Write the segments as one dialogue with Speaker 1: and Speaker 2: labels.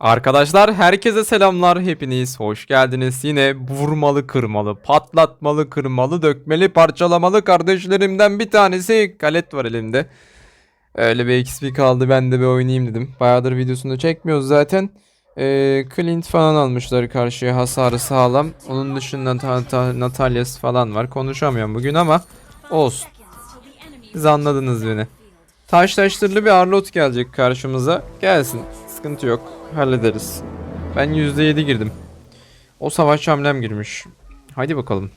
Speaker 1: Arkadaşlar herkese selamlar hepiniz hoş geldiniz. Yine vurmalı kırmalı patlatmalı kırmalı dökmeli parçalamalı kardeşlerimden bir tanesi galet var elimde. Öyle bir XP kaldı ben de bir oynayayım dedim. Bayağıdır videosunu çekmiyoruz zaten ee, Clint falan almışlar karşıya hasarı sağlam onun dışında ta- falan var konuşamıyorum bugün ama olsun siz anladınız beni Taş taştırlı bir Arlot gelecek karşımıza. Gelsin. Sıkıntı yok. Hallederiz. Ben %7 girdim. O savaş hamlem girmiş. Haydi bakalım.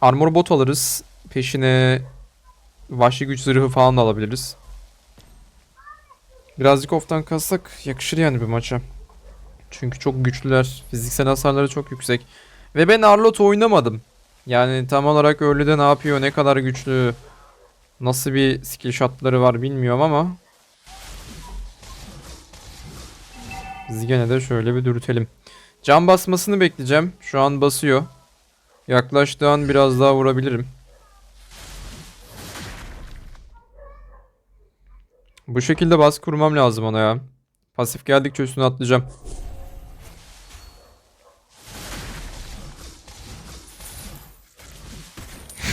Speaker 1: Armor bot alırız. Peşine vahşi güç zırhı falan da alabiliriz. Birazcık off'tan kassak yakışır yani bir maça. Çünkü çok güçlüler. Fiziksel hasarları çok yüksek. Ve ben Arlot oynamadım. Yani tam olarak Early'de ne yapıyor, ne kadar güçlü, nasıl bir skill shotları var bilmiyorum ama Biz gene de şöyle bir dürtelim. Can basmasını bekleyeceğim. Şu an basıyor. Yaklaştığı an biraz daha vurabilirim. Bu şekilde baskı kurmam lazım ona ya. Pasif geldikçe üstüne atlayacağım.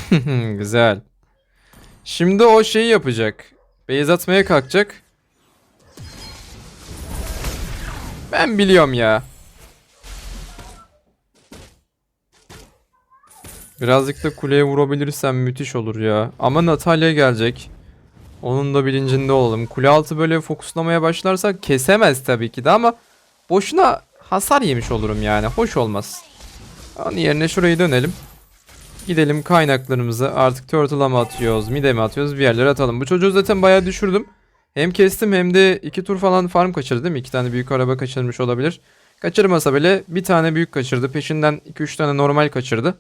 Speaker 1: Güzel. Şimdi o şeyi yapacak. Beyaz atmaya kalkacak. Ben biliyorum ya. Birazcık da kuleye vurabilirsem müthiş olur ya. Ama Natalya gelecek. Onun da bilincinde olalım. Kule altı böyle fokuslamaya başlarsak kesemez tabii ki de ama boşuna hasar yemiş olurum yani. Hoş olmaz. Onun yerine şurayı dönelim. Gidelim kaynaklarımızı artık turtle'a mı atıyoruz, mid'e mi atıyoruz bir yerlere atalım. Bu çocuğu zaten bayağı düşürdüm. Hem kestim hem de iki tur falan farm kaçırdı değil mi? İki tane büyük araba kaçırmış olabilir. Kaçırmasa bile bir tane büyük kaçırdı. Peşinden 2-3 tane normal kaçırdı.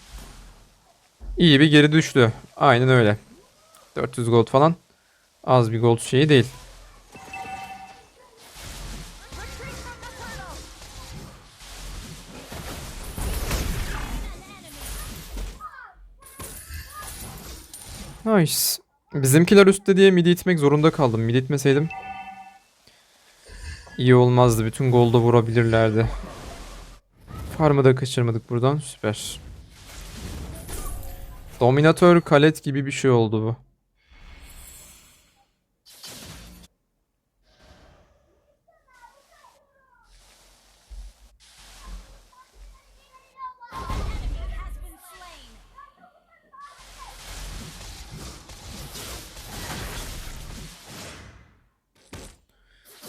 Speaker 1: İyi bir geri düştü. Aynen öyle. 400 gold falan. Az bir gold şeyi değil. Nice. Bizimkiler üstte diye midi itmek zorunda kaldım. Midi itmeseydim iyi olmazdı. Bütün golda vurabilirlerdi. Farmı da kaçırmadık buradan. Süper. Dominatör kalet gibi bir şey oldu bu.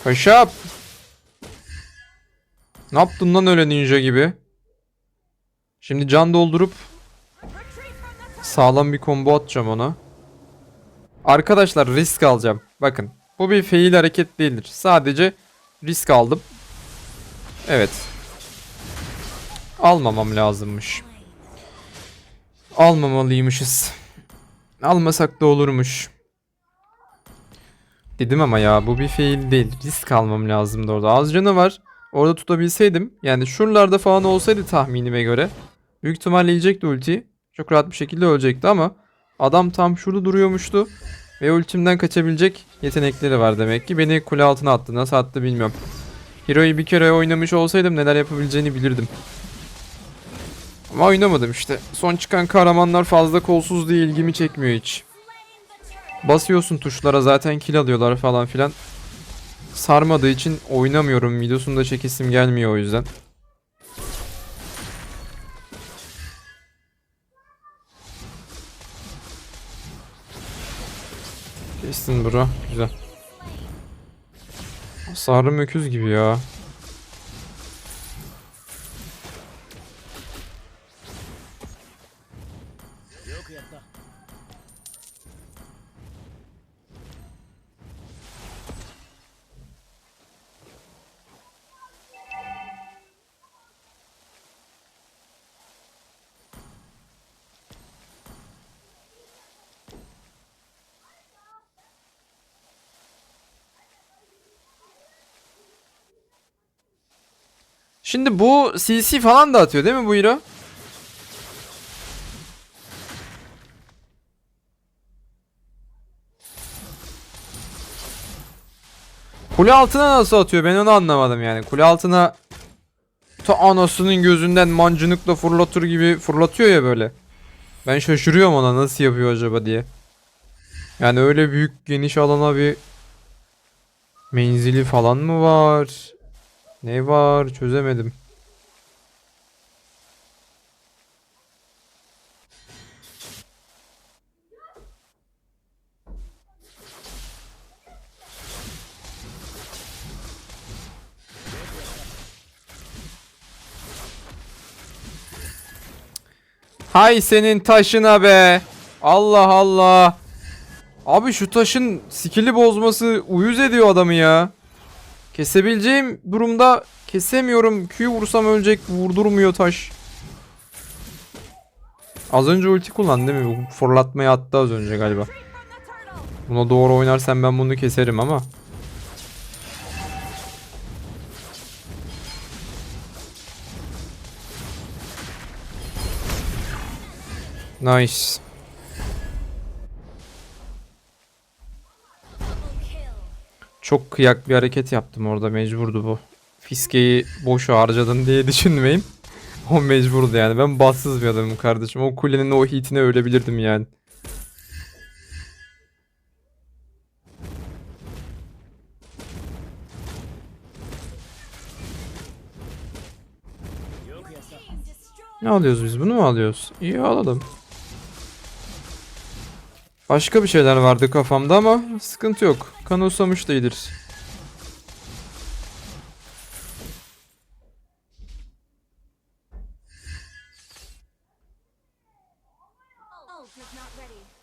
Speaker 1: Paşap. Ne yaptın lan öyle ninja gibi? Şimdi can doldurup sağlam bir combo atacağım ona. Arkadaşlar risk alacağım. Bakın bu bir fail hareket değildir. Sadece risk aldım. Evet. Almamam lazımmış. Almamalıymışız. Almasak da olurmuş. Dedim ama ya bu bir fail değil. Risk almam lazımdı orada. Az canı var. Orada tutabilseydim. Yani şuralarda falan olsaydı tahminime göre. Büyük ihtimalle yiyecekti ultiyi. Çok rahat bir şekilde ölecekti ama adam tam şurada duruyormuştu. Ve ultimden kaçabilecek yetenekleri var demek ki. Beni kule altına attı. Nasıl attı bilmiyorum. Hero'yu bir kere oynamış olsaydım neler yapabileceğini bilirdim. Ama oynamadım işte. Son çıkan kahramanlar fazla kolsuz diye ilgimi çekmiyor hiç. Basıyorsun tuşlara zaten kill alıyorlar falan filan. Sarmadığı için oynamıyorum. Videosunu da çekesim gelmiyor o yüzden. Kestin bro. Güzel. Sarı öküz gibi ya. Şimdi bu CC falan da atıyor değil mi bu hero? Kule altına nasıl atıyor ben onu anlamadım yani. Kule altına ta anasının gözünden mancınıkla fırlatır gibi fırlatıyor ya böyle. Ben şaşırıyorum ona nasıl yapıyor acaba diye. Yani öyle büyük geniş alana bir menzili falan mı var? Ne var çözemedim. Hay senin taşına be. Allah Allah. Abi şu taşın skill'i bozması uyuz ediyor adamı ya. Kesebileceğim durumda kesemiyorum. Q vursam ölecek. Vurdurmuyor taş. Az önce ulti kullandı değil mi? Fırlatmayı attı az önce galiba. Buna doğru oynarsan ben bunu keserim ama. Nice. Çok kıyak bir hareket yaptım orada mecburdu bu. Fiskeyi boş harcadın diye düşünmeyin. O mecburdu yani. Ben bassız bir adamım kardeşim. O kulenin o hitine ölebilirdim yani. Ne alıyoruz biz? Bunu mu alıyoruz? İyi alalım. Başka bir şeyler vardı kafamda ama sıkıntı yok. Kan usamış da iyidir.
Speaker 2: Not ready.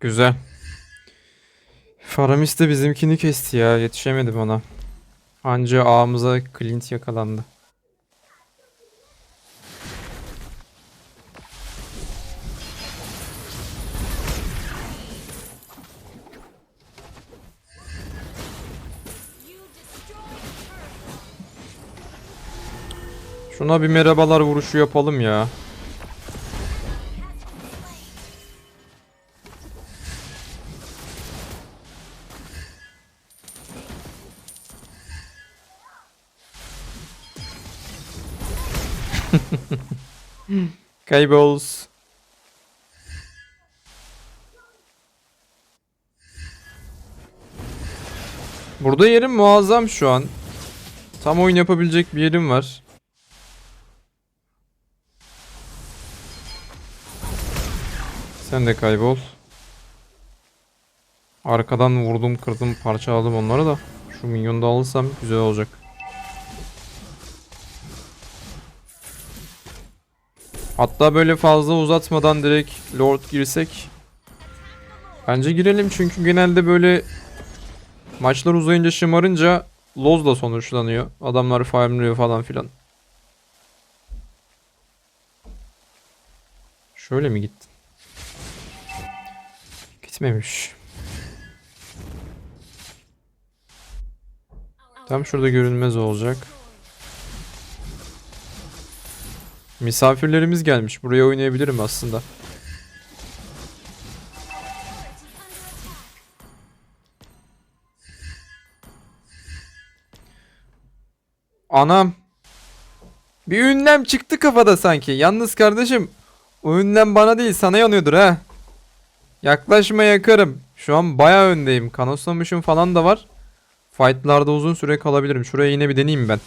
Speaker 1: Güzel. Faramis de bizimkini kesti ya. Yetişemedim ona. Anca ağımıza Clint yakalandı. Şuna bir merhabalar vuruşu yapalım ya. Kaybols. Burada yerim muazzam şu an. Tam oyun yapabilecek bir yerim var. Sen de kaybol. Arkadan vurdum, kırdım, parçaladım onları da. Şu minyonu da alırsam güzel olacak. Hatta böyle fazla uzatmadan direkt Lord girsek. Bence girelim çünkü genelde böyle maçlar uzayınca şımarınca Loz'la sonuçlanıyor. Adamlar farmlıyor falan filan. Şöyle mi gittin? Gitmemiş. Tam şurada görünmez olacak. Misafirlerimiz gelmiş. Buraya oynayabilirim aslında. Anam. Bir ünlem çıktı kafada sanki. Yalnız kardeşim o ünlem bana değil sana yanıyordur ha. Yaklaşma yakarım. Şu an bayağı öndeyim. Kanoslamışım falan da var. Fight'larda uzun süre kalabilirim. Şuraya yine bir deneyeyim ben.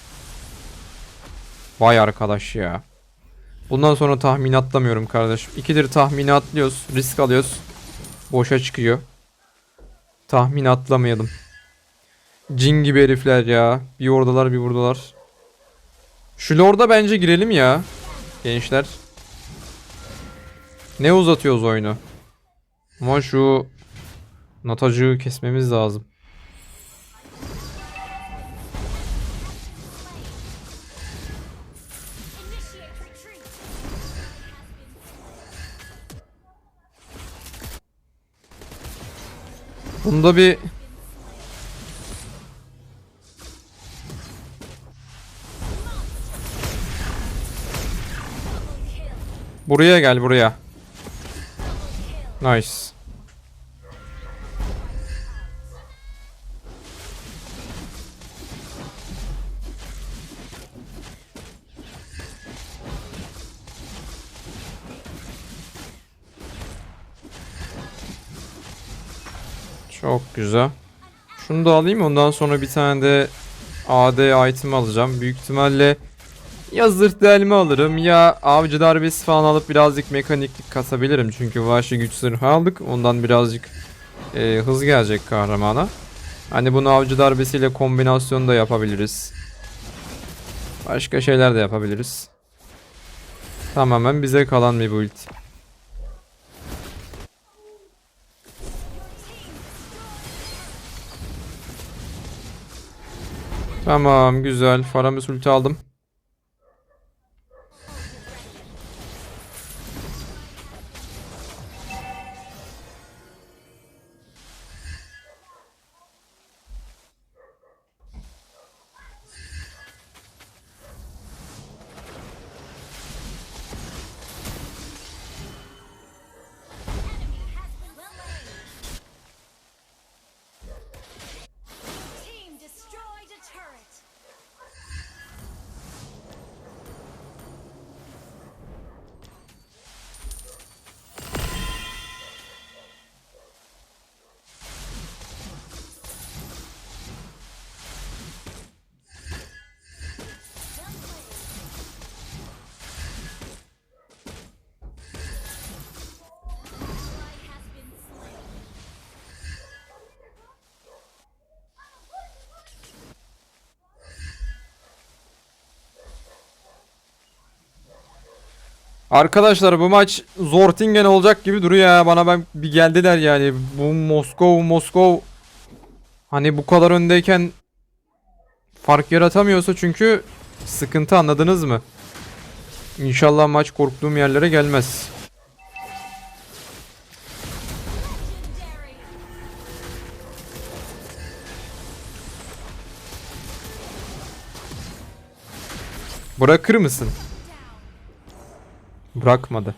Speaker 1: Vay arkadaş ya. Bundan sonra tahmin atlamıyorum kardeşim. İkidir tahmini atlıyoruz. Risk alıyoruz. Boşa çıkıyor. Tahmin atlamayalım. Cin gibi herifler ya. Bir oradalar bir buradalar. Şu lorda bence girelim ya. Gençler. Ne uzatıyoruz oyunu? Ama şu Natacığı kesmemiz lazım. Bunda bir Buraya gel buraya. Nice. Çok güzel. Şunu da alayım ondan sonra bir tane de AD item alacağım. Büyük ihtimalle ya zırh delme alırım ya avcı darbesi falan alıp birazcık mekaniklik kasabilirim. Çünkü vahşi güç zırhı aldık. Ondan birazcık e, hız gelecek kahramana. Hani bunu avcı darbesiyle kombinasyon da yapabiliriz. Başka şeyler de yapabiliriz. Tamamen bize kalan bir build. Tamam güzel. Faramis ulti aldım. Arkadaşlar bu maç Zortingen olacak gibi duruyor ya. Bana ben bir geldiler yani. Bu Moskov Moskov hani bu kadar öndeyken fark yaratamıyorsa çünkü sıkıntı anladınız mı? İnşallah maç korktuğum yerlere gelmez. Bırakır mısın? Bırakmadı.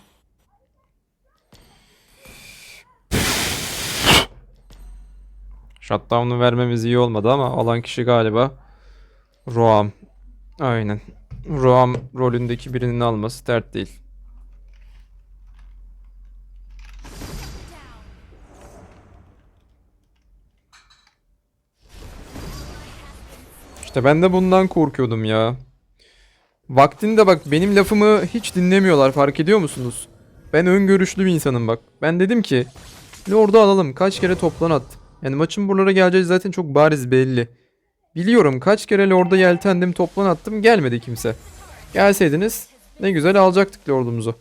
Speaker 1: Shutdown'u vermemiz iyi olmadı ama alan kişi galiba Roam. Aynen. Roam rolündeki birinin alması dert değil. İşte ben de bundan korkuyordum ya. Vaktinde bak benim lafımı hiç dinlemiyorlar fark ediyor musunuz? Ben öngörüşlü bir insanım bak. Ben dedim ki Lord'u alalım kaç kere toplan attım. Yani maçın buralara geleceği zaten çok bariz belli. Biliyorum kaç kere Lord'a yeltendim toplan attım gelmedi kimse. Gelseydiniz ne güzel alacaktık Lord'umuzu.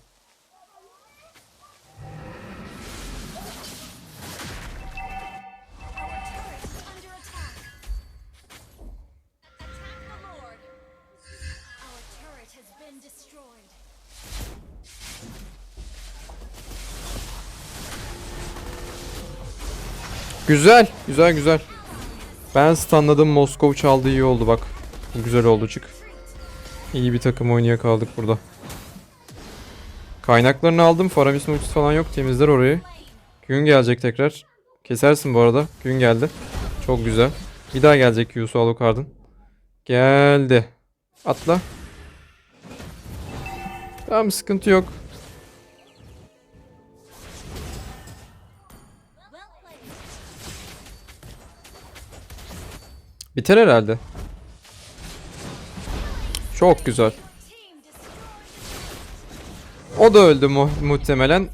Speaker 1: Güzel güzel güzel. Ben stunladım Moskov çaldı iyi oldu bak. Güzel oldu çık. İyi bir takım oynaya kaldık burada. Kaynaklarını aldım. Faramis'in ultisi falan yok. Temizler orayı. Gün gelecek tekrar. Kesersin bu arada. Gün geldi. Çok güzel. Bir daha gelecek Q'su Alucard'ın. Geldi. Atla. Tamam sıkıntı yok. Biter herhalde. Çok güzel. O da öldü mu muhtemelen.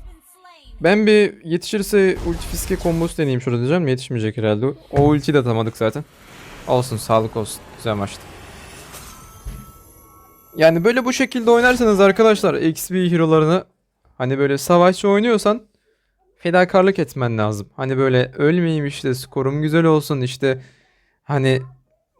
Speaker 1: Ben bir yetişirse ulti fiske kombosu deneyeyim şurada diyeceğim. Yetişmeyecek herhalde. O ultiyi de atamadık zaten. Olsun sağlık olsun. Güzel maçtı. Yani böyle bu şekilde oynarsanız arkadaşlar XP hero'larını hani böyle savaşçı oynuyorsan fedakarlık etmen lazım. Hani böyle ölmeyeyim işte skorum güzel olsun işte hani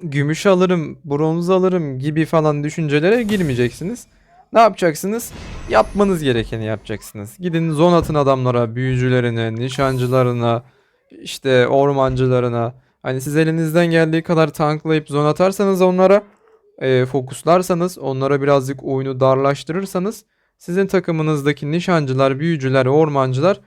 Speaker 1: gümüş alırım, bronz alırım gibi falan düşüncelere girmeyeceksiniz. Ne yapacaksınız? Yapmanız gerekeni yapacaksınız. Gidin zon atın adamlara, büyücülerine, nişancılarına, işte ormancılarına. Hani siz elinizden geldiği kadar tanklayıp zon atarsanız onlara, e, fokuslarsanız, onlara birazcık oyunu darlaştırırsanız sizin takımınızdaki nişancılar, büyücüler, ormancılar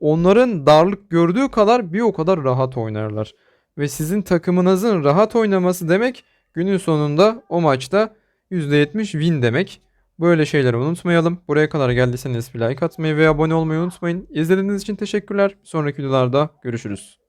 Speaker 1: onların darlık gördüğü kadar bir o kadar rahat oynarlar. Ve sizin takımınızın rahat oynaması demek günün sonunda o maçta %70 win demek. Böyle şeyleri unutmayalım. Buraya kadar geldiyseniz like atmayı ve abone olmayı unutmayın. İzlediğiniz için teşekkürler. Sonraki videolarda görüşürüz.